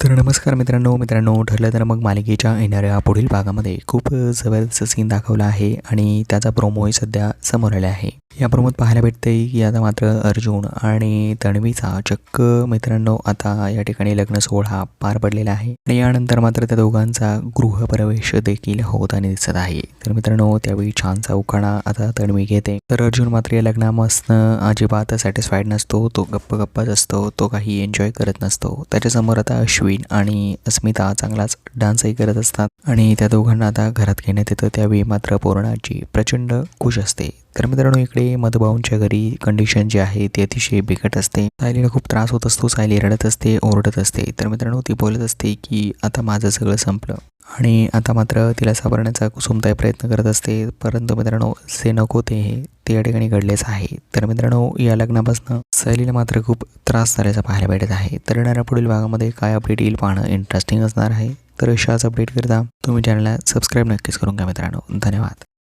तर नमस्कार मित्रांनो मित्रांनो ठरलं तर मग मालिकेच्या येणाऱ्या पुढील भागामध्ये खूप जबरदस्त सीन दाखवला आहे आणि त्याचा प्रोमोही सध्या समोर आला आहे. या प्रोमोत पाहायला भेटते. की आता मात्र अर्जुन आणि तन्वीचा चक्क. मित्रांनो आता या ठिकाणी लग्न सोहळा पार पडलेला आहे. आणि यानंतर मात्र त्या दोघांचा गृहप्रवेश देखील होताना दिसत आहे. तर मित्रांनो त्यावेळी छानसा उखाणा आता तन्वी घेते. तर अर्जुन मात्र या लग्नापासनं अजिबात सॅटिस्फाईड नसतो. तो गप्प गप्पच असतो. तो काही एन्जॉय करत नसतो. त्याच्यासमोर आता अश्विन आणि अस्मिता चांगलाच डान्सही करत असतात. आणि त्या दोघांना आता घरात घेण्यात येतं. त्यावेळी मात्र पूर्णाची प्रचंड खुश असते. तर मित्रांनो इकडे मधुभाऊंच्या घरी कंडिशन जी आहे ती अतिशय बिकट असते. सायलीला खूप त्रास होत असतो सायली रडत असते ओरडत असते. तर मित्रांनो ती बोलत असते की आता माझं सगळं संपलं. आणि आता मात्र तिला सावरण्याचा कुसुमताई प्रयत्न करत असते. परंतु मित्रांनो जे नको ते हे ते या ठिकाणी घडलेच आहे. तर मित्रांनो या लग्नापासून सहलीला मात्र खूप त्रास झाल्याचं पाहायला भेटत आहे. तर येणाऱ्या पुढील भागामध्ये काय अपडेट येईल पाहणं इंटरेस्टिंग असणार आहे. तर अशाच अपडेट करता तुम्ही चॅनलला सबस्क्राईब नक्कीच करून घ्या मित्रांनो. धन्यवाद.